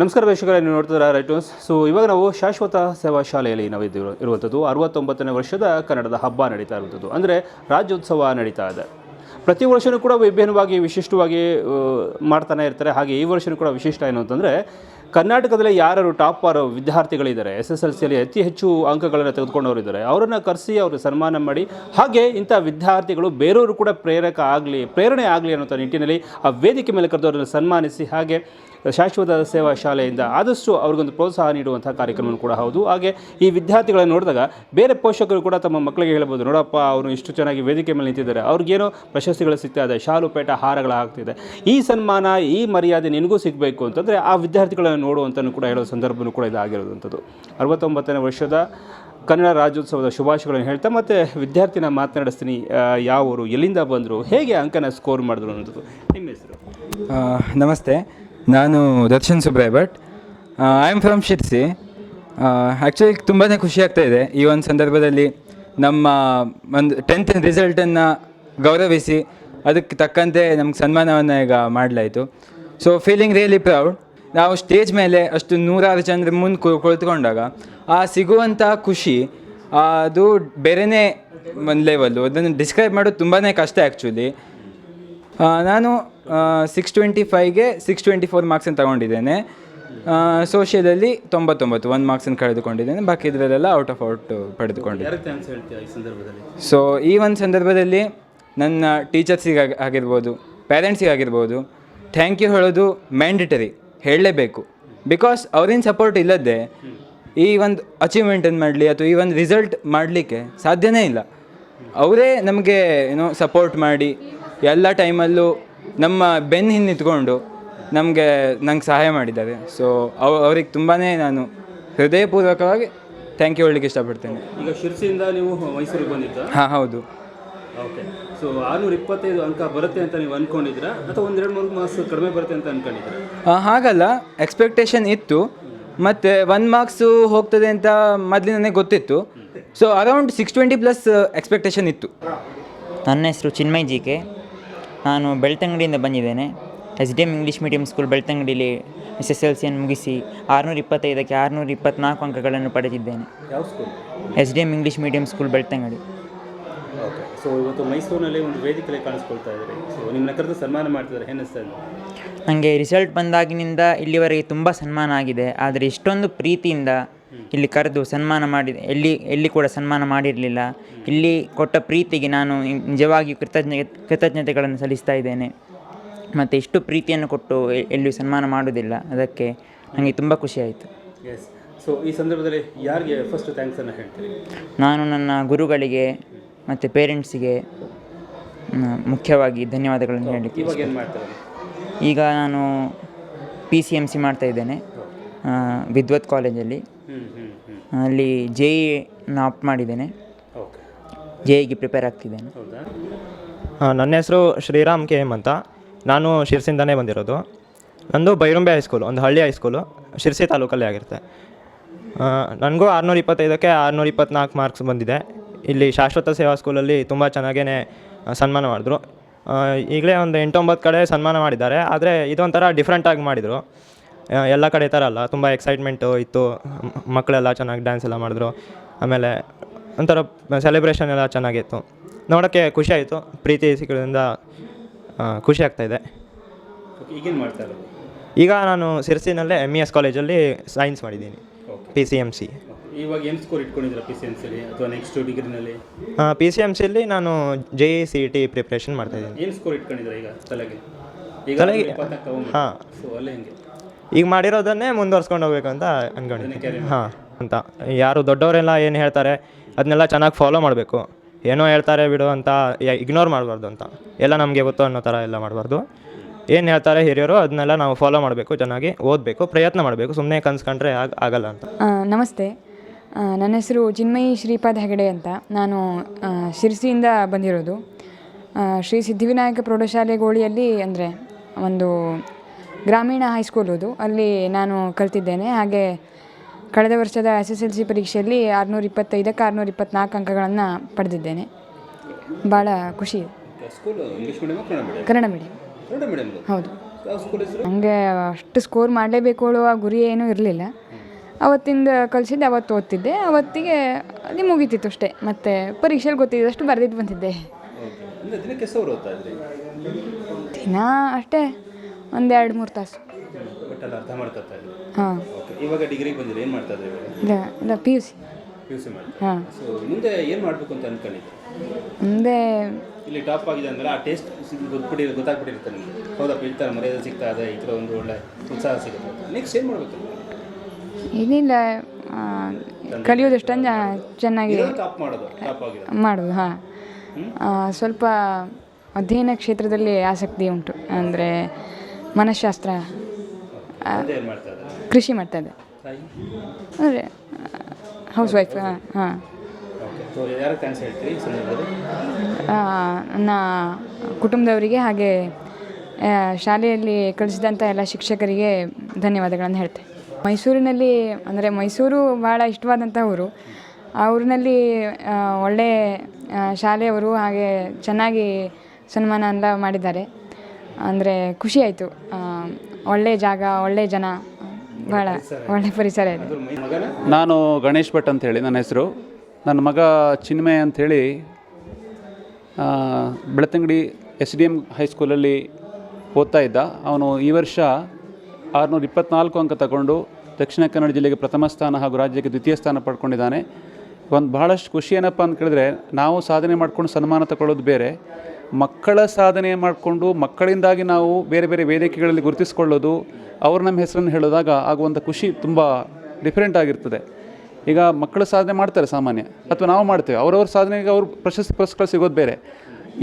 ನಮಸ್ಕಾರ ವೇಷಗಳ ನೀವು ನೋಡ್ತಿದ್ದೀರಾ ರೈಟ್ ಸೊ ಇವಾಗ ನಾವು ಶಾಶ್ವತ ಸೇವಾ ಶಾಲೆಯಲ್ಲಿ ನಾವು ಇರುವಂಥದ್ದು. ಅರವತ್ತೊಂಬತ್ತನೇ ವರ್ಷದ ಕನ್ನಡದ ಹಬ್ಬ ನಡೀತಾ ಇರುವಂಥದ್ದು. ಅಂದರೆ ರಾಜ್ಯೋತ್ಸವ ನಡೀತಾ ಇದೆ. ಪ್ರತಿ ವರ್ಷವೂ ಕೂಡ ವಿಭಿನ್ನವಾಗಿ, ವಿಶಿಷ್ಟವಾಗಿ ಮಾಡ್ತಾನೆ ಇರ್ತಾರೆ. ಹಾಗೆ ಈ ವರ್ಷವೂ ಕೂಡ ವಿಶಿಷ್ಟ ಏನು ಅಂತಂದರೆ ಕರ್ನಾಟಕದಲ್ಲಿ ಯಾರು ಟಾಪರ್ ವಿದ್ಯಾರ್ಥಿಗಳಿದ್ದಾರೆ ಎಸ್ ಎಸ್ ಎಲ್ ಸಿಯಲ್ಲಿ ಅತಿ ಹೆಚ್ಚು ಅಂಕಗಳನ್ನು ತೆಗೆದುಕೊಂಡವರು ಇದ್ದಾರೆ, ಅವರನ್ನು ಕರೆಸಿ ಅವರು ಸನ್ಮಾನ ಮಾಡಿ, ಹಾಗೆ ಇಂಥ ವಿದ್ಯಾರ್ಥಿಗಳು ಬೇರೆಯವರು ಕೂಡ ಪ್ರೇರಕ ಆಗಲಿ, ಪ್ರೇರಣೆ ಆಗಲಿ ಅನ್ನೋ ನಿಟ್ಟಿನಲ್ಲಿ ಆ ವೇದಿಕೆ ಮೇಲೆ ಕರೆದವರನ್ನು ಸನ್ಮಾನಿಸಿ, ಹಾಗೆ ಶಾಶ್ವತ ಸೇವಾ ಶಾಲೆಯಿಂದ ಆದಷ್ಟು ಅವ್ರಿಗೊಂದು ಪ್ರೋತ್ಸಾಹ ನೀಡುವಂಥ ಕಾರ್ಯಕ್ರಮ ಕೂಡ ಹೌದು. ಹಾಗೆ ಈ ವಿದ್ಯಾರ್ಥಿಗಳನ್ನು ನೋಡಿದಾಗ ಬೇರೆ ಪೋಷಕರು ಕೂಡ ತಮ್ಮ ಮಕ್ಕಳಿಗೆ ಹೇಳ್ಬೋದು, ನೋಡಪ್ಪ ಅವರು ಇಷ್ಟು ಚೆನ್ನಾಗಿ ವೇದಿಕೆ ಮೇಲೆ ನಿಂತಿದ್ದಾರೆ, ಅವ್ರಿಗೇನೋ ಪ್ರಶಸ್ತಿಗಳು ಸಿಗ್ತಾ ಇದೆ, ಶಾಲು ಪೇಟ ಹಾರಗಳು ಆಗ್ತಿದೆ ಈ ಸನ್ಮಾನ, ಈ ಮರ್ಯಾದೆ ನಿನಗೂ ಸಿಗಬೇಕು ಅಂತಂದರೆ ಆ ವಿದ್ಯಾರ್ಥಿಗಳನ್ನು ನೋಡುವಂತನೂ ಕೂಡ ಹೇಳೋ ಸಂದರ್ಭವೂ ಕೂಡ ಇದಾಗಿರೋದಂಥದ್ದು. ಅರವತ್ತೊಂಬತ್ತನೇ ವರ್ಷದ ಕನ್ನಡ ರಾಜ್ಯೋತ್ಸವದ ಶುಭಾಶಯಗಳನ್ನು ಹೇಳ್ತಾ ಮತ್ತು ವಿದ್ಯಾರ್ಥಿನ ಮಾತನಾಡಿಸ್ತೀನಿ ಯಾವರು ಎಲ್ಲಿಂದ ಬಂದರು, ಹೇಗೆ ಅಂಕನ ಸ್ಕೋರ್ ಮಾಡಿದ್ರು ಅನ್ನೋದು. ನಿಮ್ಮ ಹೆಸರು? ನಮಸ್ತೆ, ನಾನು Darshan Subray Bhat. I am from Sirsi actually ತುಂಬಾ ಖುಷಿ ಆಗ್ತಾ ಇದೆ ಈ ಒಂದು ಸಂದರ್ಭದಲ್ಲಿ ನಮ್ಮ ಒಂದು ಟೆಂತ್ ರಿಸಲ್ಟನ್ನು ಗೌರವಿಸಿ ಅದಕ್ಕೆ ತಕ್ಕಂತೆ ನಮ್ಗೆ ಸನ್ಮಾನವನ್ನು ಈಗ ಮಾಡಲಾಯಿತು. ಸೊ ಫೀಲಿಂಗ್ ರಿಯಲಿ ಪ್ರೌಡ್ ನಾವು ಸ್ಟೇಜ್ ಮೇಲೆ ಅಷ್ಟು ನೂರಾರು ಜನರ ಮುಂದೆ ಕು- ಕುಳಿತುಕೊಂಡಾಗ ಆ ಸಿಗುವಂಥ ಖುಷಿ ಅದು ಬೇರೆಯೇ ಒಂದು ಲೆವೆಲ್ಲು ಅದನ್ನು ಡಿಸ್ಕ್ರೈಬ್ ಮಾಡೋದು ತುಂಬಾ ಕಷ್ಟ ಆ್ಯಕ್ಚುಲಿ ನಾನು ಸಿಕ್ಸ್ ಟ್ವೆಂಟಿ ಫೈವ್ಗೆ ಸಿಕ್ಸ್ ಟ್ವೆಂಟಿ ಫೋರ್ ಮಾರ್ಕ್ಸನ್ನು ತಗೊಂಡಿದ್ದೇನೆ. ಸೋಷಿಯಲಲ್ಲಿ ತೊಂಬತ್ತೊಂಬತ್ತು ಒಂದು ಮಾರ್ಕ್ಸನ್ನು ಕಳೆದುಕೊಂಡಿದ್ದೇನೆ. ಬಾಕಿ ಇದರಲ್ಲೆಲ್ಲ ಔಟ್ ಆಫ್ ಔಟ್ ಪಡೆದುಕೊಂಡಿದ್ದೆ ಸೊ ಈ ಒಂದು ಸಂದರ್ಭದಲ್ಲಿ ನನ್ನ ಟೀಚರ್ಸಿಗೆ ಆಗಿರ್ಬೋದು ಪೇರೆಂಟ್ಸಿಗೆ ಆಗಿರ್ಬೋದು ಥ್ಯಾಂಕ್ ಯು ಹೇಳೋದು ಮ್ಯಾಂಡಿಟರಿ ಹೇಳಲೇಬೇಕು. ಬಿಕಾಸ್ ಅವ್ರಿನ ಸಪೋರ್ಟ್ ಇಲ್ಲದೆ ಈ ಒಂದು ಅಚೀವ್ಮೆಂಟನ್ನು ಮಾಡಲಿ ಅಥವಾ ಈ ಒಂದು ರಿಸಲ್ಟ್ ಮಾಡಲಿಕ್ಕೆ ಸಾಧ್ಯನೇ ಇಲ್ಲ. ಅವರೇ ನಮಗೆ ಏನೋ ಸಪೋರ್ಟ್ ಮಾಡಿ ಎಲ್ಲ ಟೈಮಲ್ಲೂ ನಮ್ಮ ಬೆನ್ನು ಹಿಂದೆ ನಿಂತ್ಕೊಂಡು ನಮಗೆ ನಂಗೆ ಸಹಾಯ ಮಾಡಿದ್ದಾರೆ. ಸೊ ಅವ ಅವ್ರಿಗೆ ತುಂಬಾ ನಾನು ಹೃದಯಪೂರ್ವಕವಾಗಿ ಥ್ಯಾಂಕ್ ಯು ಹೇಳಲಿಕ್ಕೆ ಇಷ್ಟಪಡ್ತೇನೆ. ಈಗ ಶಿರ್ಸಿಯಿಂದ ನೀವು ಮೈಸೂರಿಗೆ ಬಂದಿದ್ದ? ಹಾಂ ಹೌದು. ಓಕೆ ಸೊ ಆರುನೂರ ಇಪ್ಪತ್ತೈದು ಅಂಕ ಬರುತ್ತೆ ಅಂತ ನೀವು ಅಂದ್ಕೊಂಡಿದ್ರಾ ಅಥವಾ ಒಂದೆರಡು ಮೂರು ಮಾರ್ಕ್ಸ್ ಕಡಿಮೆ ಬರುತ್ತೆ ಅಂತ ಅಂದ್ಕೊಂಡಿದ್ರಾ ಆ, ಹಾಗಲ್ಲ. ಎಕ್ಸ್ಪೆಕ್ಟೇಷನ್ ಇತ್ತು. ಮತ್ತು ಒನ್ ಮಾರ್ಕ್ಸು ಹೋಗ್ತದೆ ಅಂತ ಮೊದಲು ನನಗೆ ಗೊತ್ತಿತ್ತು so around six twenty plus expectation ಇತ್ತು. ನನ್ನ ಹೆಸರು ಚಿನ್ಮಯ್ ಜಿ ಕೆ. ನಾನು ಬೆಳ್ತಂಗಡಿಯಿಂದ ಬಂದಿದ್ದೇನೆ. S D M English medium school ಬೆಳ್ತಂಗಡಿಲಿ S S L ಸಿಯನ್ನು ಮುಗಿಸಿ ಆರುನೂರ ಇಪ್ಪತ್ತೈದಕ್ಕೆ ಆರುನೂರ ಇಪ್ಪತ್ನಾಲ್ಕು ಅಂಕಗಳನ್ನು ಪಡೆದಿದ್ದೇನೆ. ಯಾವ school S D M English medium school Belthangady. So ಇವತ್ತು ಮೈಸೂರಿನಲ್ಲಿ ಒಂದು ವೇದಿಕೆಯಲ್ಲಿ ಕಾಣಿಸ್ಕೊಳ್ತಾ ಇದ್ದಾರೆ. ಸೊ ನಿಮ್ಮನ್ನ ಕರೆದು ಸನ್ಮಾನ ಮಾಡ್ತಿದ್ದಾರೆ ಏನಿಸ್ತಾ ಇದೆ ನನಗೆ ರಿಸಲ್ಟ್ ಬಂದಾಗಿನಿಂದ ಇಲ್ಲಿವರೆಗೆ ತುಂಬ ಸನ್ಮಾನ ಆಗಿದೆ. ಆದರೆ ಇಷ್ಟೊಂದು ಪ್ರೀತಿಯಿಂದ ಇಲ್ಲಿ ಕರೆದು ಸನ್ಮಾನ ಮಾಡಿ ಎಲ್ಲಿ ಎಲ್ಲಿ ಕೂಡ ಸನ್ಮಾನ ಮಾಡಿರಲಿಲ್ಲ. ಇಲ್ಲಿ ಕೊಟ್ಟ ಪ್ರೀತಿಗೆ ನಾನು ನಿಜವಾಗಿಯೂ ಕೃತಜ್ಞ ಕೃತಜ್ಞತೆಗಳನ್ನು ಸಲ್ಲಿಸ್ತಾ ಇದ್ದೇನೆ. ಮತ್ತು ಇಷ್ಟು ಪ್ರೀತಿಯನ್ನು ಕೊಟ್ಟು ಎಲ್ಲಿ ಎಲ್ಲಿಯೂ ಸನ್ಮಾನ ಮಾಡೋದಿಲ್ಲ ಅದಕ್ಕೆ ನನಗೆ ತುಂಬ ಖುಷಿಯಾಯಿತು ಎಸ್ ಸೊ ಈ ಸಂದರ್ಭದಲ್ಲಿ ಯಾರಿಗೆ ಫಸ್ಟ್ ಥ್ಯಾಂಕ್ಸನ್ನು ಹೇಳ್ತೀನಿ ನಾನು ನನ್ನ ಗುರುಗಳಿಗೆ ಮತ್ತು ಪೇರೆಂಟ್ಸಿಗೆ ಮುಖ್ಯವಾಗಿ ಧನ್ಯವಾದಗಳನ್ನು ಹೇಳಲಿಕ್ಕೆ ಈಗ ನಾನು ಪಿ ಸಿ ಎಂ ಸಿ ಮಾಡ್ತಾ ಇದ್ದೇನೆ ವಿದ್ವತ್ ಕಾಲೇಜಲ್ಲಿ. ಅಲ್ಲಿ ಜೆ ಇ ಆಪ್ಟ್ ಮಾಡಿದ್ದೇನೆ. ಜೆ ಇಗೆ ಪ್ರಿಪೇರ್ ಆಗ್ತಿದ್ದೇನೆ. ನನ್ನ ಹೆಸರು ಶ್ರೀರಾಮ್ ಕೆ ಎಂ ಅಂತ. ನಾನು ಶಿರ್ಸಿಂದನೇ ಬಂದಿರೋದು. ನಂದು ಬೈರುಂಬೆ ಹೈಸ್ಕೂಲು ಒಂದು ಹಳ್ಳಿ ಹೈಸ್ಕೂಲು ಶಿರ್ಸಿ ತಾಲೂಕಲ್ಲೇ ಆಗಿರುತ್ತೆ. ನನಗೂ ಆರುನೂರ ಇಪ್ಪತ್ತೈದಕ್ಕೆ ಆರುನೂರ ಇಪ್ಪತ್ತ್ನಾಲ್ಕು ಮಾರ್ಕ್ಸ್ ಬಂದಿದೆ. ಇಲ್ಲಿ ಶಾಶ್ವತ ಸೇವಾ ಸ್ಕೂಲಲ್ಲಿ ತುಂಬ ಚೆನ್ನಾಗೇ ಸನ್ಮಾನ ಮಾಡಿದ್ರು. ಈಗಲೇ ಒಂದು ಎಂಟೊಂಬತ್ತು ಕಡೆ ಸನ್ಮಾನ ಮಾಡಿದ್ದಾರೆ ಆದರೆ ಇದೊಂಥರ ಡಿಫ್ರೆಂಟಾಗಿ ಮಾಡಿದರು. ಎಲ್ಲ ಕಡೆ ಥರ ಅಲ್ಲ ತುಂಬ ಎಕ್ಸೈಟ್ಮೆಂಟು ಇತ್ತು ಮಕ್ಕಳೆಲ್ಲ ಚೆನ್ನಾಗಿ ಡ್ಯಾನ್ಸ್ ಎಲ್ಲ ಮಾಡಿದ್ರು ಆಮೇಲೆ ಒಂಥರ ಸೆಲೆಬ್ರೇಷನ್ ಎಲ್ಲ ಚೆನ್ನಾಗಿತ್ತು. ನೋಡೋಕ್ಕೆ ಖುಷಿ ಆಯಿತು ಪ್ರೀತಿ ಸಿಗೋದ್ರಿಂದ ಖುಷಿ ಆಗ್ತಾಯಿದೆ ಈಗೇನು ಮಾಡ್ತಾ ಇರೋದು? ಈಗ ನಾನು ಸಿರ್ಸಿನಲ್ಲೇ ಎಂ ಇ ಎಸ್ ಕಾಲೇಜಲ್ಲಿ ಸೈನ್ಸ್ ಮಾಡಿದ್ದೀನಿ ಪಿ ಸಿ ಎಂ ಸಿ ಇವಾಗ ಏನು ಸ್ಕೋರ್ ಇಟ್ಕೊಂಡಿದ್ದೀರಾ ಪಿ ಸಿ ಎಂ ಸಿಲಿ ಅಥವಾ ನೆಕ್ಸ್ಟ್ ಡಿಗ್ರಿನಲ್ಲಿ ಪಿ ಸಿ ಎಂ ಸಿಯಲ್ಲಿ ನಾನು J E C T preparation ಮಾಡ್ತಾಯಿದ್ದೀನಿ ಏನು ಸ್ಕೋರ್ ಇಟ್ಕೊಂಡಿದ್ದೀರಾ ಈಗ ತಲೆಗೆ? ಈಗ ತಲೆಗೆ? ಹಾಂ. ಸೊ ಅಲ್ಲೇ ಹೆಂಗೆ? ಈಗ ಮಾಡಿರೋದನ್ನೇ ಮುಂದುವರ್ಸ್ಕೊಂಡು ಹೋಗ್ಬೇಕು ಅಂತ ಅನ್ಕೊಂಡಿದ್ದೀನಿ. ಹಾಂ ಅಂತ. ಯಾರು ದೊಡ್ಡವರೆಲ್ಲ ಏನು ಹೇಳ್ತಾರೆ ಅದನ್ನೆಲ್ಲ ಚೆನ್ನಾಗಿ ಫಾಲೋ ಮಾಡಬೇಕು. ಏನೋ ಹೇಳ್ತಾರೆ ಬಿಡು ಅಂತ ಇಗ್ನೋರ್ ಮಾಡಬಾರ್ದು ಅಂತ. ಎಲ್ಲ ನಮಗೆ ಗೊತ್ತು ಅನ್ನೋ ಥರ ಎಲ್ಲ ಮಾಡಬಾರ್ದು. ಏನು ಹೇಳ್ತಾರೆ ಹಿರಿಯರು ಅದನ್ನೆಲ್ಲ ನಾವು ಫಾಲೋ ಮಾಡಬೇಕು ಚೆನ್ನಾಗಿ ಓದಬೇಕು ಪ್ರಯತ್ನ ಮಾಡಬೇಕು ಸುಮ್ಮನೆ ಕನ್ಸ್ಕೊಂಡ್ರೆ ಆಗ ಆಗಲ್ಲ ಅಂತ. ಆ, ನಮಸ್ತೆ. ನನ್ನ ಹೆಸರು ಚಿನ್ಮಯಿ ಶ್ರೀಪಾದ್ ಹೆಗಡೆ ಅಂತ. ನಾನು ಶಿರಸಿಯಿಂದ ಬಂದಿರೋದು. ಶ್ರೀ ಸಿದ್ಧಿವಿನಾಯಕ ಪ್ರೌಢಶಾಲೆ ಗೋಳಿಯಲ್ಲಿ ಅಂದರೆ ಒಂದು ಗ್ರಾಮೀಣ ಹೈಸ್ಕೂಲ್ ಅದು. ಅಲ್ಲಿ ನಾನು ಕಲ್ತಿದ್ದೇನೆ. ಹಾಗೆ ಕಳೆದ ವರ್ಷದ ಎಸ್ ಎಸ್ ಎಲ್ ಸಿ ಪರೀಕ್ಷೆಯಲ್ಲಿ ಆರುನೂರ ಇಪ್ಪತ್ತೈದಕ್ಕೆ ಆರುನೂರ ಇಪ್ಪತ್ನಾಲ್ಕು ಅಂಕಗಳನ್ನು ಪಡೆದಿದ್ದೇನೆ. ಭಾಳ ಖುಷಿ. ಕನ್ನಡ ಮೀಡಿಯಂ? ಹೌದು. ಹಂಗೆ ಅಷ್ಟು ಸ್ಕೋರ್ ಮಾಡಲೇಬೇಕು ಅನ್ನುವ ಗುರಿ ಏನೂ ಇರಲಿಲ್ಲ. ಅವತ್ತಿಂದ ಕಲಿಸಿದ್ದೆ ಅವತ್ತು ಓದ್ತಿದ್ದೆ. ಅವತ್ತಿಗೆ ಅಲ್ಲಿ ಮುಗಿತಿತ್ತು ಅಷ್ಟೇ. ಮತ್ತು ಪರೀಕ್ಷೆಯಲ್ಲಿ ಗೊತ್ತಿದ್ದಷ್ಟು ಬರೆದಿದ್ದು ಇದ್ರಿ? ದಿನ ಅಷ್ಟೇ ಒಂದು ಎರಡು ಮೂರು ತಾಸು. ಹಾಂ. ಇವಾಗ ಡಿಗ್ರಿಗೆ ಬಂದಿರಿ ಏನು ಮಾಡ್ತಾ ಇದ್ರಿ ಇಲ್ಲ ಇಲ್ಲ P U C P U C ಮಾಡಿ ಹಾಂ. ಸೊ ಮುಂದೆ ಏನು ಮಾಡಬೇಕು ಅಂತ ಅನ್ಕೊಂಡಿದ್ದೆ ಮುಂದೆ ಇಲ್ಲಿ ಟಾಪ್ ಆಗಿದೆ ಅಂದ್ರೆ ಆ ಟೇಸ್ಟ್ ಗೊತ್ಬಿಡಿ ಗೊತ್ತಾಗ್ಬಿಟ್ಟಿರುತ್ತೆ ನಿಮಗೆ. ಈ ಥರ ಮರ್ಯಾದೆ ಸಿಗ್ತಾ ಇದೆ ಈ ಥರ ಒಂದು ಒಳ್ಳೆ ಉತ್ಸಾಹ ಸಿಗುತ್ತೆ ನೆಕ್ಸ್ಟ್ ಏನು ಮಾಡಬೇಕು? ಏನಿಲ್ಲ ಕಲಿಯೋದು ಕಲಿಯೋದಷ್ಟೊಂದು ಚೆನ್ನಾಗಿ ಮಾಡೋದು? ಹಾಂ. ಸ್ವಲ್ಪ ಅಧ್ಯಯನ ಕ್ಷೇತ್ರದಲ್ಲಿ ಆಸಕ್ತಿ ಉಂಟು. ಅಂದರೆ ಮನಃಶಾಸ್ತ್ರ ಕೃಷಿ ಮಾಡ್ತಾ ಇದೆ ಅಂದರೆ ಹೌಸ್ ವೈಫ್ ಹಾಂ ಹಾಂ. ನನ್ನ ಕುಟುಂಬದವರಿಗೆ ಹಾಗೆ ಶಾಲೆಯಲ್ಲಿ ಕಲಿಸಿದಂಥ ಎಲ್ಲ ಶಿಕ್ಷಕರಿಗೆ ಧನ್ಯವಾದಗಳನ್ನು ಹೇಳ್ತೇನೆ ಮೈಸೂರಿನಲ್ಲಿ ಅಂದರೆ ಮೈಸೂರು ಭಾಳ ಇಷ್ಟವಾದಂಥ ಊರು. ಆ ಊರಿನಲ್ಲಿ ಆ, ಒಳ್ಳೆ ಆ, ಶಾಲೆಯವರು ಹಾಗೆ ಚೆನ್ನಾಗಿ ಸನ್ಮಾನ ಎಲ್ಲ ಮಾಡಿದ್ದಾರೆ. ಅಂದರೆ ಖುಷಿ ಆಯಿತು. ಒಳ್ಳೆ ಜಾಗ ಒಳ್ಳೆ ಜನ ಭಾಳ ಒಳ್ಳೆ ಪರಿಸರ ಇದೆ. ನಾನು ಗಣೇಶ್ ಭಟ್ ಅಂತ ಹೇಳಿ ನನ್ನ ಹೆಸರು. ನನ್ನ ಮಗ ಚಿನ್ಮಯ ಅಂಥೇಳಿ ಬೆಳತಂಗಡಿ ಎಸ್ ಡಿ ಎಂ ಹೈಸ್ಕೂಲಲ್ಲಿ ಓದ್ತಾ ಇದ್ದ. ಅವನು ಈ ವರ್ಷ ಆರುನೂರ ಇಪ್ಪತ್ನಾಲ್ಕು ಅಂಕ ತಗೊಂಡು ದಕ್ಷಿಣ ಕನ್ನಡ ಜಿಲ್ಲೆಗೆ ಪ್ರಥಮ ಸ್ಥಾನ ಹಾಗೂ ರಾಜ್ಯಕ್ಕೆ ದ್ವಿತೀಯ ಸ್ಥಾನ ಪಡ್ಕೊಂಡಿದ್ದಾನೆ. ಒಂದು ಭಾಳಷ್ಟು ಖುಷಿ ಏನಪ್ಪ ಅಂತ ಕೇಳಿದ್ರೆ, ನಾವು ಸಾಧನೆ ಮಾಡ್ಕೊಂಡು ಸನ್ಮಾನ ತಗೊಳ್ಳೋದು ಬೇರೆ. ಮಕ್ಕಳ ಸಾಧನೆ ಮಾಡಿಕೊಂಡು ಮಕ್ಕಳಿಂದಾಗಿ ನಾವು ಬೇರೆ ಬೇರೆ ವೇದಿಕೆಗಳಲ್ಲಿ ಗುರುತಿಸ್ಕೊಳ್ಳೋದು, ಅವ್ರು ನಮ್ಮ ಹೆಸರನ್ನು ಹೇಳಿದಾಗ ಆಗುವಂಥ ಖುಷಿ ತುಂಬ ಡಿಫ್ರೆಂಟ್ ಆಗಿರ್ತದೆ. ಈಗ ಮಕ್ಕಳ ಸಾಧನೆ ಮಾಡ್ತಾರೆ ಸಾಮಾನ್ಯ, ಅಥವಾ ನಾವು ಮಾಡ್ತೇವೆ. ಅವ್ರವ್ರ ಸಾಧನೆಗೆ ಅವರು ಪ್ರಶಸ್ತಿ ಪುರಸ್ಕಾರ ಸಿಗೋದು ಬೇರೆ.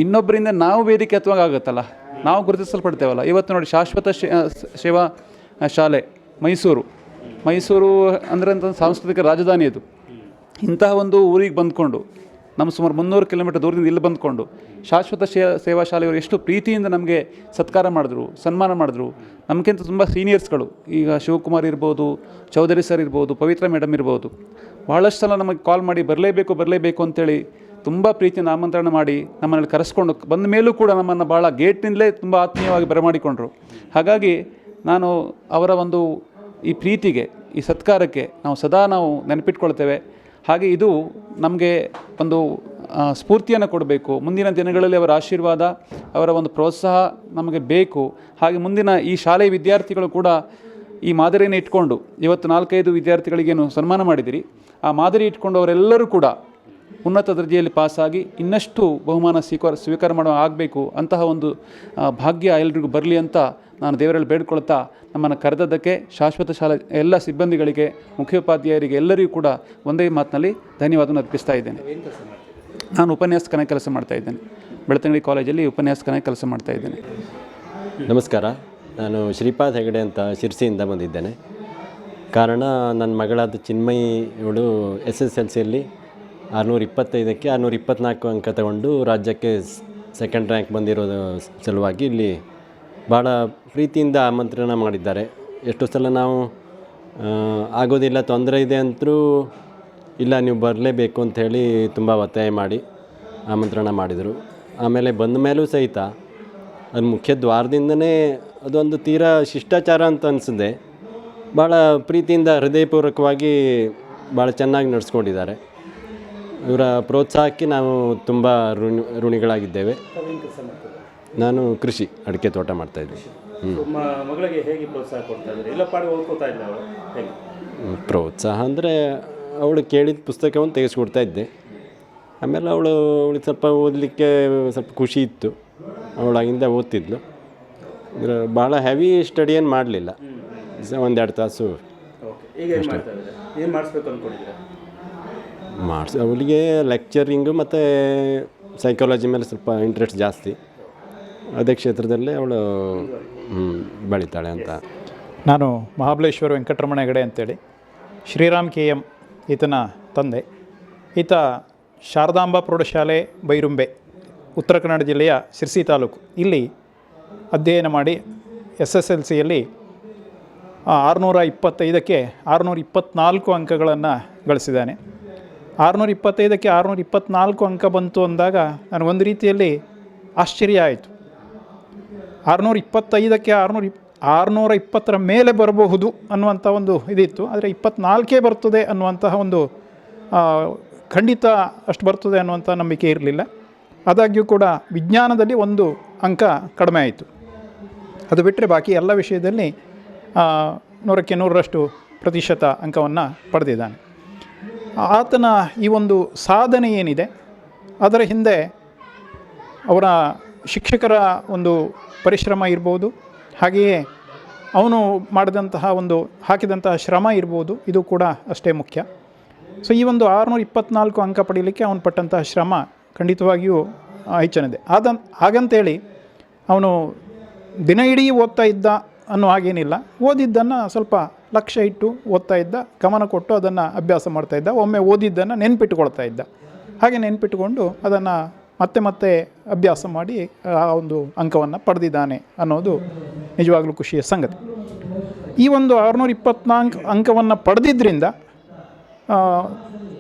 ಇನ್ನೊಬ್ಬರಿಂದ ನಾವು ವೇದಿಕೆ ಆಗುತ್ತಲ್ಲ? ನಾವು ಗುರುತಿಸಲ್ಪಡ್ತೇವಲ್ಲ? ಇವತ್ತು ನೋಡಿ ಶಾಶ್ವತ ಶಿವ ಶಾಲೆ, ಮೈಸೂರು. ಮೈಸೂರು ಅಂದರೆ ಅಂತ ಸಾಂಸ್ಕೃತಿಕ ರಾಜಧಾನಿ ಅದು. ಇಂತಹ ಒಂದು ಊರಿಗೆ ಬಂದ್ಕೊಂಡು, ನಮ್ಮ ಸುಮಾರು ಮುನ್ನೂರು ಕಿಲೋಮೀಟರ್ ದೂರದಿಂದ ಇಲ್ಲಿ ಬಂದ್ಕೊಂಡು, ಶಾಶ್ವತ ಶೇ, ಸೇವಾ ಶಾಲೆಯವರು ಎಷ್ಟು ಪ್ರೀತಿಯಿಂದ ನಮಗೆ ಸತ್ಕಾರ ಮಾಡಿದ್ರು, ಸನ್ಮಾನ ಮಾಡಿದ್ರು. ನಮಗಿಂತ ತುಂಬ ಸೀನಿಯರ್ಸ್ಗಳು, ಈಗ ಶಿವಕುಮಾರ್ ಇರ್ಬೋದು, ಚೌಧರಿ ಸರ್ ಇರ್ಬೋದು, ಪವಿತ್ರ ಮೇಡಮ್ ಇರ್ಬೋದು. ಭಾಳಷ್ಟು ಸಲ ನಮಗೆ ಕಾಲ್ ಮಾಡಿ, ಬರಲೇಬೇಕು ಬರಲೇಬೇಕು ಅಂತೇಳಿ ತುಂಬ ಪ್ರೀತಿಯಿಂದ ಆಮಂತ್ರಣ ಮಾಡಿ ನಮ್ಮನ್ನು ಕರೆಸ್ಕೊಂಡು ಬಂದ ಮೇಲೂ ಕೂಡ ನಮ್ಮನ್ನು ಭಾಳ ಗೇಟ್ನಿಂದಲೇ ತುಂಬ ಆತ್ಮೀಯವಾಗಿ ಬರಮಾಡಿಕೊಂಡ್ರು. ಹಾಗಾಗಿ ನಾನು ಅವರ ಒಂದು ಈ ಪ್ರೀತಿಗೆ, ಈ ಸತ್ಕಾರಕ್ಕೆ ನಾವು ಸದಾ ನಾವು ನೆನಪಿಟ್ಕೊಳ್ತೇವೆ. ಹಾಗೆ ಇದು ನಮಗೆ ಒಂದು ಸ್ಫೂರ್ತಿಯನ್ನು ಕೊಡಬೇಕು. ಮುಂದಿನ ದಿನಗಳಲ್ಲಿ ಅವರ ಆಶೀರ್ವಾದ, ಅವರ ಒಂದು ಪ್ರೋತ್ಸಾಹ ನಮಗೆ ಬೇಕು. ಹಾಗೆ ಮುಂದಿನ ಈ ಶಾಲೆಯ ವಿದ್ಯಾರ್ಥಿಗಳು ಕೂಡ ಈ ಮಾದರಿಯನ್ನು ಇಟ್ಕೊಂಡು, ಇವತ್ತು ನಾಲ್ಕೈದು ವಿದ್ಯಾರ್ಥಿಗಳಿಗೇನು ಸನ್ಮಾನ ಮಾಡಿದಿರಿ. ಆ ಮಾದರಿ ಇಟ್ಕೊಂಡು ಅವರೆಲ್ಲರೂ ಕೂಡ ಉನ್ನತ ದರ್ಜೆಯಲ್ಲಿ ಪಾಸಾಗಿ ಇನ್ನಷ್ಟು ಬಹುಮಾನ ಸ್ವೀಕಾರ ಸ್ವೀಕಾರ ಮಾಡುವ ಆಗಬೇಕು ಅಂತಹ ಒಂದು ಭಾಗ್ಯ ಎಲ್ರಿಗೂ ಬರಲಿ ಅಂತ ನಾನು ದೇವರಲ್ಲಿ ಬೇಡ್ಕೊಳ್ತಾ ನಮ್ಮನ್ನು ಕರೆದದ್ದಕ್ಕೆ ಶಾಶ್ವತ ಶಾಲೆ, ಎಲ್ಲ ಸಿಬ್ಬಂದಿಗಳಿಗೆ, ಮುಖ್ಯೋಪಾಧ್ಯಾಯರಿಗೆ ಎಲ್ಲರಿಗೂ ಕೂಡ ಒಂದೇ ಮಾತಿನಲ್ಲಿ ಧನ್ಯವಾದವನ್ನು ಅರ್ಪಿಸ್ತಾ ಇದ್ದೇನೆ. ನಾನು ಉಪನ್ಯಾಸಕನಾಗಿ ಕೆಲಸ ಮಾಡ್ತಾ ಇದ್ದೇನೆ. ಬೆಳತಂಗಡಿ ಕಾಲೇಜಲ್ಲಿ ಉಪನ್ಯಾಸಕನಾಗಿ ಕೆಲಸ ಮಾಡ್ತಾ ಇದ್ದೇನೆ. ನಮಸ್ಕಾರ. ನಾನು ಶ್ರೀಪಾದ್ ಹೆಗಡೆ ಅಂತ ಶಿರ್ಸಿಯಿಂದ ಬಂದಿದ್ದೇನೆ. ಕಾರಣ ನನ್ನ ಮಗಳಾದ ಚಿನ್ಮಯಿ ಇವಳು ಎಸ್ ಎಸ್ ಎಲ್ ಸಿಯಲ್ಲಿ ಆರುನೂರ ಇಪ್ಪತ್ತೈದಕ್ಕೆ ಆರುನೂರ ಇಪ್ಪತ್ತ್ನಾಲ್ಕು ಅಂಕ ತಗೊಂಡು ರಾಜ್ಯಕ್ಕೆ ಸೆಕೆಂಡ್ ರ್ಯಾಂಕ್ ಬಂದಿರೋ ಸಲುವಾಗಿ ಇಲ್ಲಿ ಭಾಳ ಪ್ರೀತಿಯಿಂದ ಆಮಂತ್ರಣ ಮಾಡಿದ್ದಾರೆ. ಎಷ್ಟೋ ಸಲ ನಾವು ಆಗೋದಿಲ್ಲ, ತೊಂದರೆ ಇದೆ ಅಂತರೂ ಇಲ್ಲ, ನೀವು ಬರಲೇಬೇಕು ಅಂಥೇಳಿ ತುಂಬ ಒತ್ತಾಯ ಮಾಡಿ ಆಮಂತ್ರಣ ಮಾಡಿದರು. ಆಮೇಲೆ ಬಂದ ಮೇಲೂ ಸಹಿತ ಅದು ಮುಖ್ಯ ದ್ವಾರದಿಂದನೇ ಅದೊಂದು ತೀರಾ ಶಿಷ್ಟಾಚಾರ ಅಂತ ಅನಿಸಿದೆ ಭಾಳ ಪ್ರೀತಿಯಿಂದ, ಹೃದಯಪೂರ್ವಕವಾಗಿ ಭಾಳ ಚೆನ್ನಾಗಿ ನಡೆಸ್ಕೊಂಡಿದ್ದಾರೆ. ಇವರ ಪ್ರೋತ್ಸಾಹಕ್ಕೆ ನಾವು ತುಂಬ ಋಣಿ ಋಣಿಗಳಾಗಿದ್ದೇವೆ. ನಾನು ಕೃಷಿ ಅಡಿಕೆ ತೋಟ ಮಾಡ್ತಾಯಿದ್ದೆ ಇದ್ದೀನಿ. ಮಗಳಿಗೆ ಹೇಗೆ ಪ್ರೋತ್ಸಾಹ ಕೊಡ್ತಾ ಇದ್ದಾರೆ? ಎಲ್ಲ ಪಾಡಿ ಓದ್ಕೋತಾ ಇಲ್ಲ ಅವಳು ಹೇಗೆ? ಪ್ರೋತ್ಸಾಹ ಅಂದರೆ ಅವಳು ಕೇಳಿದ ಪುಸ್ತಕವನ್ನು ತೆಗೆಸ್ಕೊಡ್ತಾ ಇದ್ದೆ. ಆಮೇಲೆ ಅವಳು ಅವಳಿಗೆ ಸ್ವಲ್ಪ ಓದಲಿಕ್ಕೆ ಸ್ವಲ್ಪ ಖುಷಿ ಇತ್ತು. ಅವಳಾಗಿಂದ ಓದ್ತಿದ್ಲು. ಅಂದ್ರೆ ಭಾಳ ಹೆವಿ ಸ್ಟಡಿ ಏನು ಮಾಡಲಿಲ್ಲ. ಒಂದೆರಡು ತಾಸು ಓಕೆ. ಈಗ ಏನು ಮಾಡ್ತಾ ಇದ್ದಾರೆ? ಏನು ಮಾಡಿಸ್ಬೇಕು ಅಂದ್ಕೊಂಡಿದ್ದೀರಾ ಮಾಡಿಸಿ. ಅವಳಿಗೆ ಲೆಕ್ಚರಿಂಗು ಮತ್ತು ಸೈಕಾಲಜಿ ಮೇಲೆ ಸ್ವಲ್ಪ ಇಂಟ್ರೆಸ್ಟ್ ಜಾಸ್ತಿ. ಅದೇ ಕ್ಷೇತ್ರದಲ್ಲೇ ಅವಳು ಬೆಳಿತಾಳೆ ಅಂತ. ನಾನು ಮಹಾಬಲೇಶ್ವರ ವೆಂಕಟರಮಣ ಹೆಗಡೆ ಅಂತೇಳಿ. ಶ್ರೀರಾಮ್ ಕೆ ಎಂ, ಈತನ ತಂದೆ. ಈತ ಶಾರದಾಂಬಾ ಪ್ರೌಢಶಾಲೆ, ಬೈರುಂಬೆ, ಉತ್ತರ ಕನ್ನಡ ಜಿಲ್ಲೆಯ ಸಿರ್ಸಿ ತಾಲೂಕು. ಇಲ್ಲಿ ಅಧ್ಯಯನ ಮಾಡಿ ಎಸ್ ಎಸ್ ಎಲ್ ಸಿಯಲ್ಲಿ ಆರುನೂರ ಇಪ್ಪತ್ತೈದಕ್ಕೆ ಆರುನೂರ ಇಪ್ಪತ್ತ್ನಾಲ್ಕು ಅಂಕಗಳನ್ನು ಗಳಿಸಿದ್ದಾನೆ. ಆರುನೂರ ಇಪ್ಪತ್ತೈದಕ್ಕೆ ಆರುನೂರ ಇಪ್ಪತ್ತ್ನಾಲ್ಕು ಅಂಕ ಬಂತು ಅಂದಾಗ ನನಗೊಂದು ರೀತಿಯಲ್ಲಿ ಆಶ್ಚರ್ಯ ಆಯಿತು. ಆರುನೂರ ಇಪ್ಪತ್ತೈದಕ್ಕೆ ಆರುನೂರ ಇಪ್ ಆರುನೂರ ಇಪ್ಪತ್ತರ ಮೇಲೆ ಬರಬಹುದು ಅನ್ನುವಂಥ ಒಂದು ಇದಿತ್ತು. ಆದರೆ ಇಪ್ಪತ್ನಾಲ್ಕೇ ಬರ್ತದೆ ಅನ್ನುವಂತಹ ಒಂದು ಖಂಡಿತ ಅಷ್ಟು ಬರ್ತದೆ ಅನ್ನುವಂಥ ನಂಬಿಕೆ ಇರಲಿಲ್ಲ. ಆದಾಗ್ಯೂ ಕೂಡ ವಿಜ್ಞಾನದಲ್ಲಿ ಒಂದು ಅಂಕ ಕಡಿಮೆ ಆಯಿತು. ಅದು ಬಿಟ್ಟರೆ ಬಾಕಿ ಎಲ್ಲ ವಿಷಯದಲ್ಲಿ ನೂರಕ್ಕೆ ನೂರರಷ್ಟು ಪ್ರತಿಶತ ಅಂಕವನ್ನು ಪಡೆದಿದ್ದಾನೆ. ಆತನ ಈ ಒಂದು ಸಾಧನೆ ಏನಿದೆ, ಅದರ ಹಿಂದೆ ಅವರ ಶಿಕ್ಷಕರ ಒಂದು ಪರಿಶ್ರಮ ಇರ್ಬೋದು, ಹಾಗೆಯೇ ಅವನು ಮಾಡಿದಂತಹ ಒಂದು, ಹಾಕಿದಂತಹ ಶ್ರಮ ಇರ್ಬೋದು, ಇದು ಕೂಡ ಅಷ್ಟೇ ಮುಖ್ಯ. ಸೊ ಈ ಒಂದು ಆರುನೂರ ಇಪ್ಪತ್ನಾಲ್ಕು ಅಂಕ ಪಡೀಲಿಕ್ಕೆ ಅವನು ಪಟ್ಟಂತಹ ಶ್ರಮ ಖಂಡಿತವಾಗಿಯೂ ಹೆಚ್ಚನಿದೆ. ಆದ, ಹಾಗಂತೇಳಿ ಅವನು ದಿನ ಇಡೀ ಓದ್ತಾ ಇದ್ದ ಅನ್ನೋ ಹಾಗೇನಿಲ್ಲ. ಓದಿದ್ದನ್ನು ಸ್ವಲ್ಪ ಲಕ್ಷ್ಯ ಇಟ್ಟು ಓದ್ತಾ ಇದ್ದ, ಗಮನ ಕೊಟ್ಟು ಅದನ್ನು ಅಭ್ಯಾಸ ಮಾಡ್ತಾ ಇದ್ದ, ಒಮ್ಮೆ ಓದಿದ್ದನ್ನು ನೆನ್ಪಿಟ್ಕೊಳ್ತಾ ಇದ್ದ. ಹಾಗೆ ನೆನ್ಪಿಟ್ಟುಕೊಂಡು ಅದನ್ನು ಮತ್ತೆ ಮತ್ತೆ ಅಭ್ಯಾಸ ಮಾಡಿ, ಆ ಒಂದು ಅಂಕವನ್ನು ಪಡೆದಿದ್ದಾನೆ ಅನ್ನೋದು ನಿಜವಾಗಲೂ ಖುಷಿಯ ಸಂಗತಿ. ಈ ಒಂದು ಆರುನೂರ ಇಪ್ಪತ್ನಾಲ್ಕು ಅಂಕವನ್ನು ಪಡೆದಿದ್ದರಿಂದ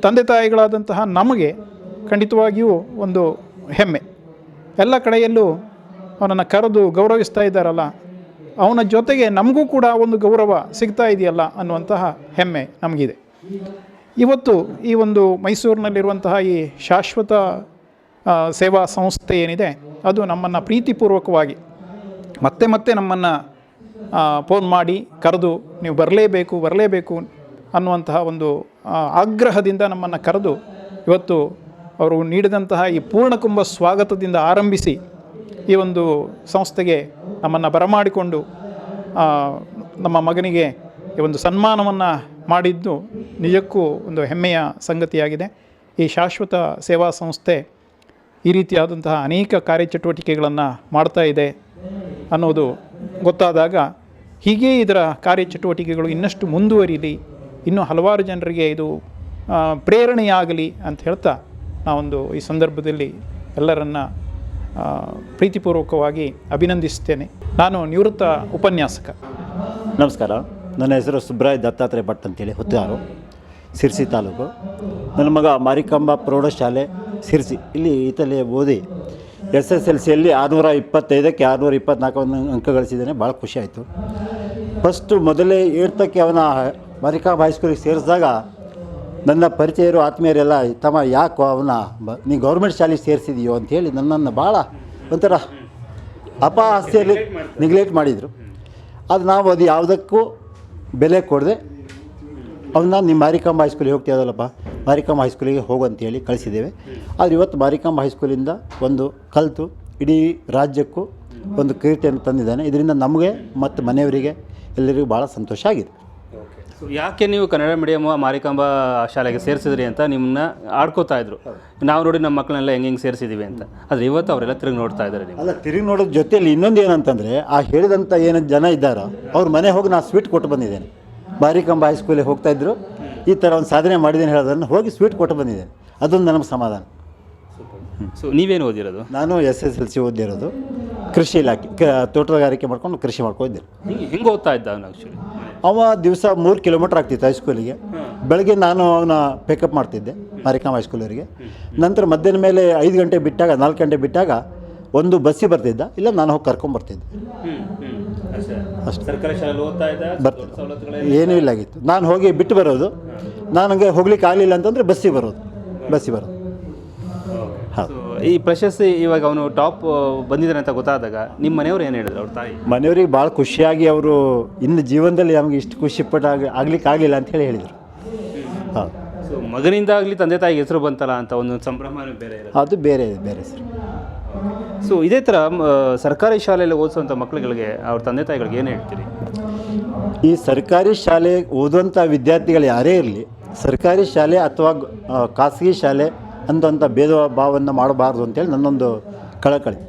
ತಂದೆ ತಾಯಿಗಳಾದಂತಹ ನಮಗೆ ಖಂಡಿತವಾಗಿಯೂ ಒಂದು ಹೆಮ್ಮೆ. ಎಲ್ಲ ಕಡೆಯಲ್ಲೂ ಅವನನ್ನು ಕರೆದು ಗೌರವಿಸ್ತಾ ಇದ್ದಾರಲ್ಲ ಅವನ ಜೊತೆಗೆ ನಮಗೂ ಕೂಡ ಒಂದು ಗೌರವ ಸಿಗ್ತಾ ಇದೆಯಲ್ಲ ಅನ್ನುವಂತಹ ಹೆಮ್ಮೆ ನಮಗಿದೆ. ಇವತ್ತು ಈ ಒಂದು ಮೈಸೂರಿನಲ್ಲಿರುವಂತಹ ಈ ಶಾಶ್ವತ ಸೇವಾ ಸಂಸ್ಥೆ ಏನಿದೆ, ಅದು ನಮ್ಮನ್ನು ಪ್ರೀತಿಪೂರ್ವಕವಾಗಿ ಮತ್ತೆ ಮತ್ತೆ ನಮ್ಮನ್ನು ಫೋನ್ ಮಾಡಿ ಕರೆದು ನೀವು ಬರಲೇಬೇಕು ಬರಲೇಬೇಕು ಅನ್ನುವಂತಹ ಒಂದು ಆಗ್ರಹದಿಂದ ನಮ್ಮನ್ನು ಕರೆದು ಇವತ್ತು ಅವರು ನೀಡಿದಂತಹ ಈ ಪೂರ್ಣಕುಂಭ ಸ್ವಾಗತದಿಂದ ಆರಂಭಿಸಿ ಈ ಒಂದು ಸಂಸ್ಥೆಗೆ ನಮ್ಮನ್ನು ಬರಮಾಡಿಕೊಂಡು ನಮ್ಮ ಮಗನಿಗೆ ಈ ಒಂದು ಸನ್ಮಾನವನ್ನು ಮಾಡಿದ್ದು ನಿಜಕ್ಕೂ ಒಂದು ಹೆಮ್ಮೆಯ ಸಂಗತಿಯಾಗಿದೆ. ಈ ಶಾಶ್ವತ ಸೇವಾ ಸಂಸ್ಥೆ ಈ ರೀತಿಯಾದಂತಹ ಅನೇಕ ಕಾರ್ಯಚಟುವಟಿಕೆಗಳನ್ನು ಮಾಡ್ತಾ ಇದೆ ಅನ್ನೋದು ಗೊತ್ತಾದಾಗ, ಹೀಗೆ ಇದರ ಕಾರ್ಯಚಟುವಟಿಕೆಗಳು ಇನ್ನಷ್ಟು ಮುಂದುವರಿಲಿ, ಇನ್ನೂ ಹಲವಾರು ಜನರಿಗೆ ಇದು ಪ್ರೇರಣೆಯಾಗಲಿ ಅಂತ ಹೇಳ್ತಾ ನಾವೊಂದು ಈ ಸಂದರ್ಭದಲ್ಲಿ ಎಲ್ಲರನ್ನ ಪ್ರೀತಿಪೂರ್ವಕವಾಗಿ ಅಭಿನಂದಿಸುತ್ತೇನೆ ನಾನು ನಿವೃತ್ತ ಉಪನ್ಯಾಸಕ. ನಮಸ್ಕಾರ. ನನ್ನ ಹೆಸರು ಸುಬ್ರಾಯ್ ದತ್ತಾತ್ರೇಯ ಭಟ್ ಅಂತೇಳಿ, ಹುತ್ತಾರು, ಸಿರ್ಸಿ ತಾಲೂಕು. ನನ್ನ ಮಗ ಮಾರಿಕಂಬ ಪ್ರೌಢಶಾಲೆ, ಸಿರ್ಸಿ. ಇಲ್ಲಿ ಈತಲ್ಲಿ ಓದಿ ಎಸ್ ಎಸ್ ಎಲ್ ಸಿಯಲ್ಲಿ ಆರುನೂರ ಇಪ್ಪತ್ತೈದಕ್ಕೆ ಆರುನೂರ ಇಪ್ಪತ್ನಾಲ್ಕು ಅಂಕ ಗಳಿಸಿದ್ದೇನೆ ಭಾಳ ಖುಷಿ ಆಯಿತು. ಫಸ್ಟು ಮೊದಲೇ ಏಳ್ತಕ್ಕೆ ಅವನ ಮಾರಿಕಾಂಬ ಹೈಸ್ಕೂಲಿಗೆ ಸೇರಿಸಿದಾಗ ನನ್ನ ಪರಿಚಯರು ಆತ್ಮೀಯರೆಲ್ಲ ತಮ್ಮ ಯಾಕೋ ಅವನ ನೀ ಗೌರ್ಮೆಂಟ್ ಶಾಲೆಗೆ ಸೇರಿಸಿದೆಯೋ ಅಂಥೇಳಿ ನನ್ನನ್ನು ಭಾಳ ಒಂಥರ ಅಪಹಾಸ್ಯಲ್ಲಿ ನೆಗ್ಲೆಕ್ಟ್ ಮಾಡಿದರು. ಅದು ನಾವು ಅದು ಯಾವುದಕ್ಕೂ ಬೆಲೆ ಕೊಡದೆ ಅವನ್ನ ನಿಮ್ಮ ಮಾರಿಕಾಂಬ ಹೈಸ್ಕೂಲಿಗೆ ಹೋಗ್ತೀಯದಲ್ಲಪ್ಪ ಮಾರಿಕಾಂಬ ಹೈಸ್ಕೂಲಿಗೆ ಹೋಗು ಅಂತೇಳಿ ಕಳಿಸಿದ್ದೇವೆ. ಆದರೆ ಇವತ್ತು ಮಾರಿಕಾಂಬ ಹೈಸ್ಕೂಲಿಂದ ಒಂದು ಕಲಿತು ಇಡೀ ರಾಜ್ಯಕ್ಕೂ ಒಂದು ಕೀರ್ತಿಯನ್ನು ತಂದಿದ್ದಾನೆ. ಇದರಿಂದ ನಮಗೆ ಮತ್ತು ಮನೆಯವರಿಗೆ ಎಲ್ಲರಿಗೂ ಭಾಳ ಸಂತೋಷ ಆಗಿದೆ. ಯಾಕೆ ನೀವು ಕನ್ನಡ ಮೀಡಿಯಮ್ ಮಾರಿಕಾಂಬ ಶಾಲೆಗೆ ಸೇರಿಸಿದ್ರಿ ಅಂತ ನಿಮ್ಮನ್ನ ಆಡ್ಕೋತಾ ಇದ್ರು? ನಾವು ನೋಡಿ ನಮ್ಮ ಮಕ್ಕಳನ್ನೆಲ್ಲ ಹೆಂಗೆ ಹೆಂಗೆ ಸೇರಿಸಿದ್ದೀವಿ ಅಂತ. ಆದರೆ ಇವತ್ತು ಅವರೆಲ್ಲ ತಿರುಗಿ ನೋಡ್ತಾ ಇದ್ದಾರೆ ನೀವು ಅಲ್ಲ ತಿರುಗಿ ನೋಡೋದ್ರ ಜೊತೆಯಲ್ಲಿ ಇನ್ನೊಂದು ಏನಂತಂದರೆ ಆ ಹೇಳಿದಂಥ ಏನು ಜನ ಇದ್ದಾರೋ ಅವ್ರ ಮನೆ ಹೋಗಿ ನಾನು ಸ್ವೀಟ್ ಕೊಟ್ಟು ಬಂದಿದ್ದೇನೆ. ಮಾರಿಕಾಂಬ ಹೈಸ್ಕೂಲಿಗೆ ಹೋಗ್ತಾಯಿದ್ರು ಈ ಥರ ಒಂದು ಸಾಧನೆ ಮಾಡಿದ್ದೇನೆ ಹೇಳೋದನ್ನು ಹೋಗಿ ಸ್ವೀಟ್ ಕೊಟ್ಟು ಬಂದಿದ್ದೇನೆ. ಅದೊಂದು ನನಗೆ ಸಮಾಧಾನ. ಸೊ ನೀವೇನು ಓದಿರೋದು? ನಾನು ಎಸ್ ಎಸ್ ಎಲ್ ಸಿ ಓದಿರೋದು. ಕೃಷಿ ಇಲಾಖೆ ಕ ತೋಟಗಾರಿಕೆ ಮಾಡ್ಕೊಂಡು ಕೃಷಿ ಮಾಡ್ಕೊಂಡಿದ್ದೆ ಹೆಂಗೆ ಹೆಂಗೆ ಓದ್ತಾ ಇದ್ದ ಅವನು ಆ್ಯಕ್ಚುಲಿ ಅವ ದಿವಸ ಮೂರು ಕಿಲೋಮೀಟ್ರ್ ಆಗ್ತಿತ್ತು ಹೈಸ್ಕೂಲಿಗೆ ಬೆಳಗ್ಗೆ ನಾನು ಅವನ ಪಿಕಪ್ ಮಾಡ್ತಿದ್ದೆ ಮಾರಿಕಾಮ ಹೈಸ್ಕೂಲವರಿಗೆ ನಂತರ ಮಧ್ಯಾಹ್ನ ಮೇಲೆ ಐದು ಗಂಟೆ ಬಿಟ್ಟಾಗ ನಾಲ್ಕು ಗಂಟೆ ಬಿಟ್ಟಾಗ ಒಂದು ಬಸ್ಸಿಗೆ ಬರ್ತಿದ್ದ ಇಲ್ಲ ನಾನು ಹೋಗಿ ಇದ್ದ ಬರ್ತಿದ್ದೆ. ಏನೂ ಇಲ್ಲ ಆಗಿತ್ತು ನಾನು ಹೋಗಿ ಬಿಟ್ಟು ಬರೋದು. ನನಗೆ ಹೋಗ್ಲಿಕ್ಕೆ ಆಗಲಿಲ್ಲ ಅಂತಂದರೆ ಬಸ್ಸಿಗೆ ಬರೋದು. ಬಸ್ಸಿಗೆ ಬರೋದು. ಈ ಪ್ರಶಸ್ತಿ ಇವಾಗ ಅವನು ಟಾಪ್ ಬಂದಿದ್ದಾನೆ ಅಂತ ಗೊತ್ತಾದಾಗ ನಿಮ್ಮ ಮನೆಯವ್ರು ಏನು ಹೇಳಿದ್ರು ಅವ್ರ ತಾಯಿ? ಮನೆಯವ್ರಿಗೆ ಭಾಳ ಖುಷಿಯಾಗಿ ಅವರು ಇನ್ನು ಜೀವನದಲ್ಲಿ ನಮಗೆ ಇಷ್ಟು ಖುಷಿ ಪಟ್ಟ ಆಗ್ಲಿಕ್ಕೆ ಆಗಲಿಲ್ಲ ಅಂತ ಹೇಳಿ ಹೇಳಿದರು. ಮಗನಿಂದ ಸೊ ಮಗನಿಂದಾಗಲಿ ತಂದೆ ತಾಯಿಗೆ ಹೆಸರು ಬಂತಲ್ಲ ಅಂತ ಒಂದು ಸಂಭ್ರಮ ಬೇರೆ ಅದು ಬೇರೆ ಬೇರೆ ಸರ್. ಸೊ ಇದೇ ಥರ ಮ, ಸರ್ಕಾರಿ ಶಾಲೆಯಲ್ಲಿ ಓದಿಸುವಂಥ ಮಕ್ಕಳುಗಳಿಗೆ ಅವ್ರ ತಂದೆ ತಾಯಿಗಳಿಗೆ ಏನು ಹೇಳ್ತೀರಿ? ಈ ಸರ್ಕಾರಿ ಶಾಲೆ ಓದುವಂಥ ವಿದ್ಯಾರ್ಥಿಗಳು ಯಾರೇ ಇರಲಿ ಸರ್ಕಾರಿ ಶಾಲೆ ಅಥವಾ ಆ, ಖಾಸಗಿ ಶಾಲೆ ಅಂತಂಥ ಭೇದ ಭಾವವನ್ನು ಮಾಡಬಾರ್ದು ಅಂತೇಳಿ ನನ್ನೊಂದು ಕಳಕಳಿ.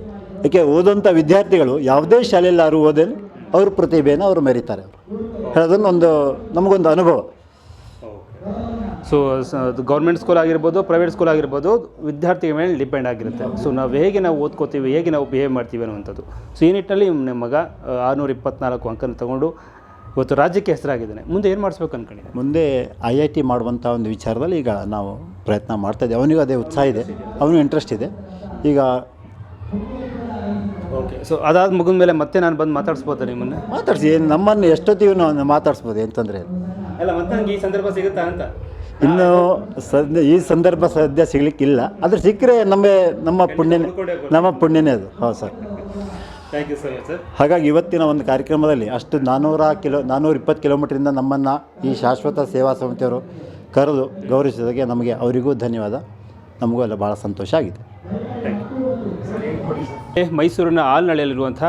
ಯಾಕೆ ಓದೋಂಥ ವಿದ್ಯಾರ್ಥಿಗಳು ಯಾವುದೇ ಶಾಲೆಯಲ್ಲಿ ಯಾರು ಓದೇನು ಅವ್ರ ಪ್ರತಿಭೆಯನ್ನು ಅವರು ಮೆರೀತಾರೆ ಅವರು. ಒಂದು ನಮಗೊಂದು ಅನುಭವ. ಸೊ ಗೌರ್ಮೆಂಟ್ ಸ್ಕೂಲ್ ಆಗಿರ್ಬೋದು ಪ್ರೈವೇಟ್ ಸ್ಕೂಲ್ ಆಗಿರ್ಬೋದು, ವಿದ್ಯಾರ್ಥಿಗಳ ಮೇಲೆ ಡಿಪೆಂಡ್ ಆಗಿರುತ್ತೆ. ಸೊ ನಾವು ಹೇಗೆ ನಾವು ಓದ್ಕೋತೀವಿ, ಹೇಗೆ ನಾವು ಬಿಹೇವ್ ಮಾಡ್ತೀವಿ ಅನ್ನುವಂಥದ್ದು. ಸೊ ಈ ನಿಟ್ಟಿನಲ್ಲಿ ನಿಮ್ಮ ಮಗ ಆರುನೂರ ಇಪ್ಪತ್ನಾಲ್ಕು ಅಂಕನ ತಗೊಂಡು ಇವತ್ತು ರಾಜ್ಯಕ್ಕೆ ಹೆಸರಾಗಿದ್ದಾನೆ. ಮುಂದೆ ಏನು ಮಾಡಿಸ್ಬೇಕು ಅನ್ಕೊಂಡಿದೆ ಮುಂದೆ ಐ ಐ ಟಿ ಮಾಡುವಂಥ ಒಂದು ವಿಚಾರದಲ್ಲಿ ಈಗ ನಾವು ಪ್ರಯತ್ನ ಮಾಡ್ತಾ ಇದ್ದೇವೆ. ಅವನಿಗೂ ಅದೇ ಉತ್ಸಾಹ ಇದೆ. ಅವನಿಗೂ ಇಂಟ್ರೆಸ್ಟ್ ಇದೆ. ಈಗ ಓಕೆ ಸೊ ಅದಾದ ಮುಗಿದ ಮೇಲೆ ಮತ್ತೆ ನಾನು ಬಂದು ಮಾತಾಡಿಸ್ಬೋದು ನಿಮ್ಮನ್ನು? ಮಾತಾಡಿಸಿ. ಏನು ನಮ್ಮನ್ನು ಎಷ್ಟೊತ್ತಿಗೂ ನಾವು ಮಾತಾಡಿಸ್ಬೋದು ಏನು ತೊಂದರೆ ಇಲ್ಲ. ಅಲ್ಲ ಮತ್ತೆ ನನಗೆ ಈ ಸಂದರ್ಭ ಸಿಗುತ್ತಾ ಅಂತ? ಇನ್ನು ಸದ್ಯ ಈ ಸಂದರ್ಭ ಸದ್ಯ ಸಿಗ್ಲಿಕ್ಕಿಲ್ಲ. ಆದರೆ ಸಿಕ್ಕರೆ ನಮ್ಮ ನಮ್ಮ ಪುಣ್ಯನೇ ನಮ್ಮ ಪುಣ್ಯನೇ ಅದು. ಹೌದು sir. Thank you so much sir ಹಾಗಾಗಿ ಇವತ್ತಿನ ಒಂದು ಕಾರ್ಯಕ್ರಮದಲ್ಲಿ ಅಷ್ಟು ನಾನ್ನೂರ ಕಿಲೋ ನಾನ್ನೂರ ಇಪ್ಪತ್ತು ಕಿಲೋಮೀಟ್ರಿಂದ ನಮ್ಮನ್ನು ಈ ಶಾಶ್ವತ ಸೇವಾ ಸಮಿತಿಯವರು ಕರೆದು ಗೌರವಿಸಿದಾಗೆ ನಮಗೆ ಅವರಿಗೂ ಧನ್ಯವಾದ. ನಮಗೂ ಎಲ್ಲ ಭಾಳ ಸಂತೋಷ ಆಗಿದೆ. ಮೈಸೂರಿನ ಆಲ್ನಳ್ಳಿಯಲ್ಲಿರುವಂಥ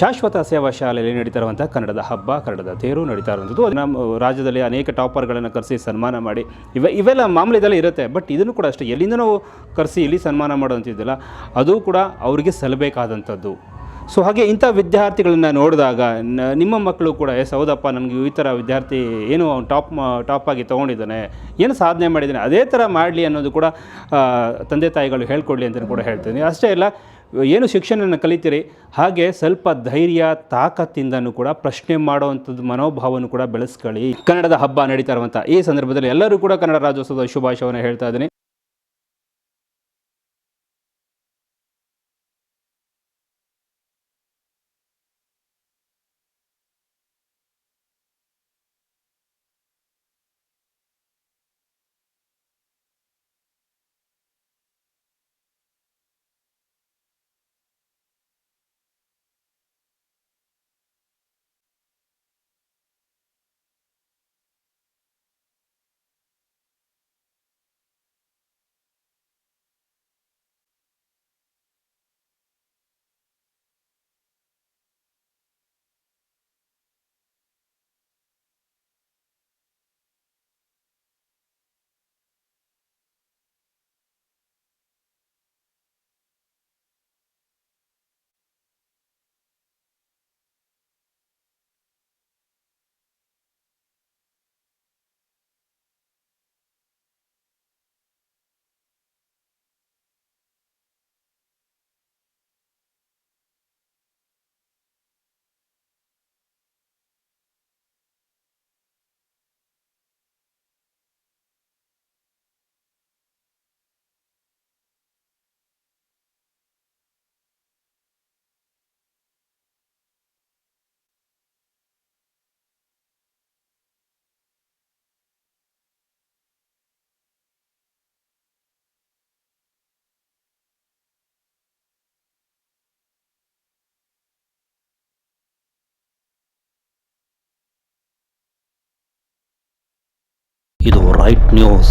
ಶಾಶ್ವತ ಸೇವಾ ಶಾಲೆಯಲ್ಲಿ ನಡೀತಾ ಇರುವಂಥ ಕನ್ನಡದ ಹಬ್ಬ ಕನ್ನಡದ ತೇರು ನಡೀತಾ ಇರುವಂಥದ್ದು. ನಮ್ಮ ರಾಜ್ಯದಲ್ಲಿ ಅನೇಕ ಟಾಪರ್ಗಳನ್ನು ಕರೆಸಿ ಸನ್ಮಾನ ಮಾಡಿ ಇವೆ ಇವೆಲ್ಲ ಮಾಮೂಲಿ ಇದೆಲ್ಲ ಇರುತ್ತೆ ಬಟ್ ಇದನ್ನು ಕೂಡ ಅಷ್ಟೇ ಎಲ್ಲಿಂದ ನಾವು ಕರೆಸಿ ಇಲ್ಲಿ ಸನ್ಮಾನ ಮಾಡೋಂಥದ್ದಿಲ್ಲ ಅದು ಕೂಡ ಅವರಿಗೆ ಸಲ್ಲಬೇಕಾದಂಥದ್ದು. ಸೊ ಹಾಗೆ ಇಂಥ ವಿದ್ಯಾರ್ಥಿಗಳನ್ನು ನೋಡಿದಾಗ ನಿಮ್ಮ ಮಕ್ಕಳು ಕೂಡ ಎಸ್ ಹೌದಪ್ಪ ನನಗೆ ಈ ಥರ ವಿದ್ಯಾರ್ಥಿ ಏನು ಅವ್ನು ಟಾಪ್ ಟಾಪ್ ಆಗಿ ತೊಗೊಂಡಿದ್ದಾನೆ, ಏನು ಸಾಧನೆ ಮಾಡಿದ್ದಾನೆ, ಅದೇ ಥರ ಮಾಡಲಿ ಅನ್ನೋದು ಕೂಡ ತಂದೆ ತಾಯಿಗಳು ಹೇಳ್ಕೊಡ್ಲಿ ಅಂತ ಕೂಡ ಹೇಳ್ತೀನಿ ಅಷ್ಟೇ ಇಲ್ಲ, ಏನು ಶಿಕ್ಷಣವನ್ನು ಕಲಿತೀರಿ, ಹಾಗೆ ಸ್ವಲ್ಪ ಧೈರ್ಯ, ತಾಕತ್ತಿಂದನೂ ಕೂಡ ಪ್ರಶ್ನೆ ಮಾಡುವಂಥದ್ದು ಮನೋಭಾವವನ್ನು ಕೂಡ ಬೆಳೆಸ್ಕೊಳ್ಳಿ. ಕನ್ನಡದ ಹಬ್ಬ ನಡೀತಾ ಇರುವಂಥ ಈ ಸಂದರ್ಭದಲ್ಲಿ ಎಲ್ಲರೂ ಕೂಡ ಕನ್ನಡ ರಾಜ್ಯೋತ್ಸವದ ಶುಭಾಶಯವನ್ನು ಹೇಳ್ತಾ ಇದ್ದೀನಿ. ಇದು ರೈಟ್ ನ್ಯೂಸ್